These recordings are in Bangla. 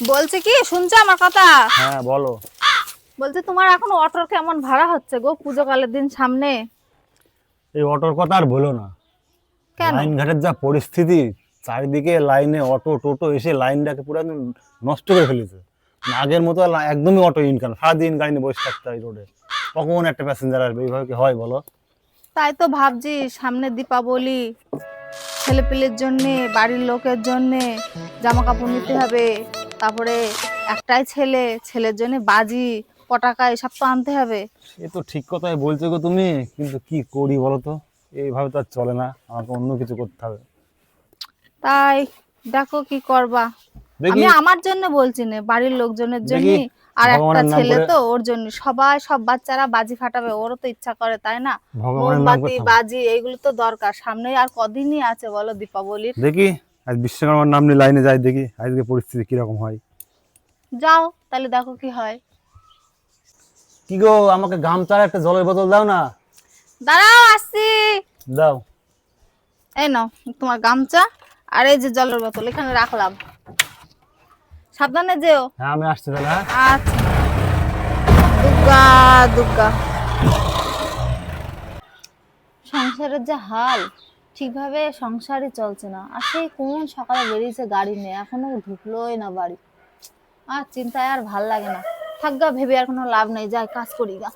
বলছে কি? শুনছো আমার কথা? হ্যাঁ বলো। বলছে তোমার এখন অটোর কেমন ভাড়া হচ্ছে গো পুজো কালের দিন সামনে? এই অটোর কথা আর বলো না। কেন? লাইন ঘাটের যা পরিস্থিতি চারিদিকে লাইনে অটো টোটো এসে লাইনটাকে পুরো একদম নষ্ট করে ফেলেছে। মানে আগের মতো একদমই অটো ইনকাম সারাদিন গাড়ি নিয়ে বসে থাকতে হয় রোডে। কখন একটা প্যাসেঞ্জার আসবে? এইভাবে কি হয় বলো? তাই তো ভাবছি সামনে দীপাবলি ছেলেপিলের জন্যে বাড়ির লোকের জন্যে জামা কাপড় নিতে হবে। তারপরে একটাই ছেলে ছেলের জন্য বাজি পটাকা এসব তো আনতে হবে। সে তো ঠিক কথাই বলছো গো তুমি কিন্তু কি করি বলো তো এইভাবে তো আর চলে না আমাকে অন্য কিছু করতে হবে। তাই দেখো কি করবা। আমি আমার জন্য বলছি না বাড়ির লোকজনের জন্য আর একটা ছেলে তো ওর জন্য। সবাই সব বাচ্চারা বাজি ফাটাবে ওরও তো ইচ্ছা করে তাই না? মোমবাতি বাজি এইগুলো তো দরকার। সামনে আর কদিনই আছে বলো দীপাবলির। দেখি। আজ বিশ্বকর্মার নাম নিয়ে লাইনে যাই দেখি আজকে পরিস্থিতি কীরকম হয়। যাও তাহলে দেখো কি হয়। কি গো আমাকে গামছার একটা জলের বোতল দাও না। দাঁড়াও আসছি। দাও। এই নাও তোমার গামছা আর এই যে জলের বোতল এখানে রাখলাম। সাবধানে যেও। হ্যাঁ আমি আসছি তাহলে হ্যাঁ। আচ্ছা। দুর্গা দুর্গা সংসারের যে হাল ঠিকভাবে সংসারই চলছে না। আর সেই কোন সকালে বেরিয়েছে গাড়ি নিয়ে? এখনও ঢুকলোই না বাড়ি। আর চিন্তায় আর ভালো লাগে না। থাকগা ভেবে আর কোনো লাভ নেই। যাই, কাজ করি গা।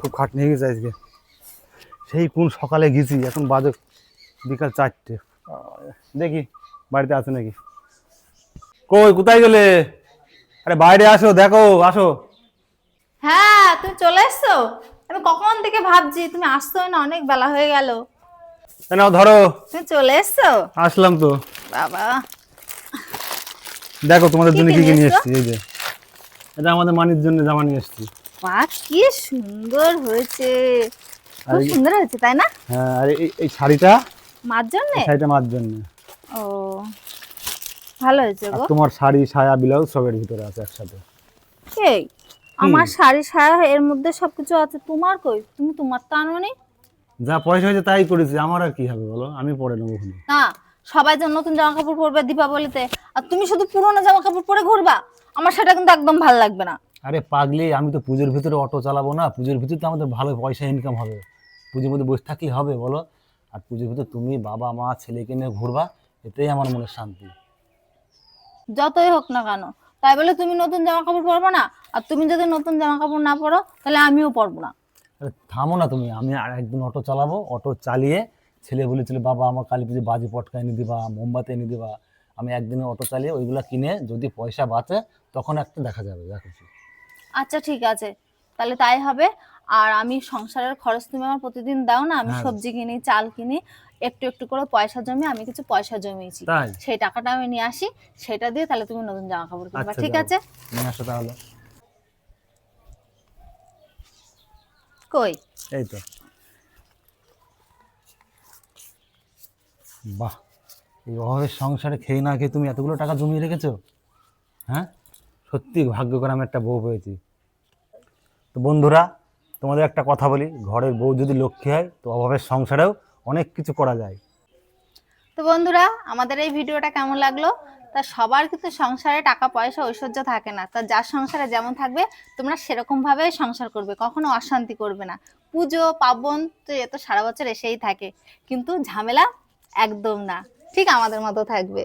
খুব খাটনি হয়ে গেছে আজকে। সেই কোন সকালে গেছি, এখন বাজে বিকাল চারটে। দেখি, বাড়িতে আছে নাকি? কই কোথায় গেলে? আরে বাইরে আসো দেখো আসো। হ্যাঁ তুমি চলে এসছো? আমি কখন থেকে ভাবছি তুমি আসছোই না অনেক বেলা হয়ে গেল। নাও ধরো। তুমি চলে এসছো? আসলাম তো। বাবা। দেখো তোমাদের জন্য কি কি নিয়ে এসছো? এই যে। এটা আমাদের মানির জন্য জামা নিয়ে এসেছি। মা কি সুন্দর হয়েছে। খুব সুন্দর হয়েছে তাই না? হ্যাঁ আর এই শাড়িটা? মার জন্য? শাড়িটা মার জন্য। ও। ভালো হয়েছে গো। তোমার শাড়ি সায়া ব্লাউজ সবের ভিতরে আছে একসাথে। এই আমার শাড়ি সায়া এর মধ্যে সবকিছু আছে। তোমার কই? তুমি তোমার তো আনোনি। যা পয়সা হয়েছে তাই করেছি। আমার আর কি হবে বলো? আমি পরে নেব ওখানে। না সবাই যে নতুন জামা কাপড় পরবে দীপাবলিতে আর তুমি শুধু পুরোনো জামা কাপড় পরে ঘুরবা আমার সেটা কিন্তু একদম ভালো লাগবে না। আরে পাগলি আমি তো পুজোর ভিতরে অটো চালাবো না। পুজোর ভিতরে তো আমাদের ভালো পয়সা ইনকাম হবে। পুজোর মধ্যে বসে থাকলে হবে বলো? আর পুজোর ভিতরে তুমি বাবা মা ছেলেকে নিয়ে ঘুরবা এটাই আমার মনে শান্তি। যতই হোক না কেন। তাই বলে তুমি নতুন জামা কাপড় পরবে না আর তুমি যদি নতুন জামা কাপড় না পরো তাহলে আমিও পরবো না। আরে থামো না তুমি আমি আর একদিন অটো চালাবো অটো চালিয়ে ছেলে বলেছিল বাবা আমার কালী পুজো বাজি পটকা এনে দিবা মোমবাতি এনে দিবা। আমি একদিনে অটো চালিয়ে ওইগুলো কিনে যদি পয়সা বাঁচে তখন একটা দেখা যাবে দেখো। আচ্ছা ঠিক আছে। তাহলে তাই হবে। আর আমি সংসারের খরচ তুমি আমার প্রতিদিন দাও না আমি হ্যাঁ। সবজি কিনি চাল কিনি একটু একটু করে পয়সা জমি আমি কিছু পয়সা জমিয়েছি। সেই টাকাটা আমি নিয়ে আসি সেটা দিয়ে তাহলে তুমি নতুন জামা কাপড় কিনবা। আচ্ছা, ঠিক আছে? নিয়ে আসো তাহলে। কই? এই তো। বাহ এই অভাবের সংসারে খেয়ে না খেয়ে তুমি এতগুলো টাকা জমিয়ে রেখেছো? হ্যাঁ? সত্যি ভাগ্য করে আমি একটা বউ পেয়েছি। তো বন্ধুরা তোমাদের একটা কথা বলি ঘরের বউ যদি লক্ষ্মী হয় তো অভাবের সংসারেও অনেক কিছু করা যায়। তো বন্ধুরা, আমাদের এই ভিডিওটা কেমন লাগল? তা সবার কিন্তু সংসারে টাকা, পয়সা, ঐশ্বর্য থাকে না। তা যার সংসারে যেমন থাকবে, তোমরা সেরকম ভাবে সংসার করবে, কখনো অশান্তি করবে না। পুজো, পার্বণ তো এ তো সারা বছর এসেই থাকে, কিন্তু ঝামেলা একদম না। ঠিক আমাদের মতো থাকবে।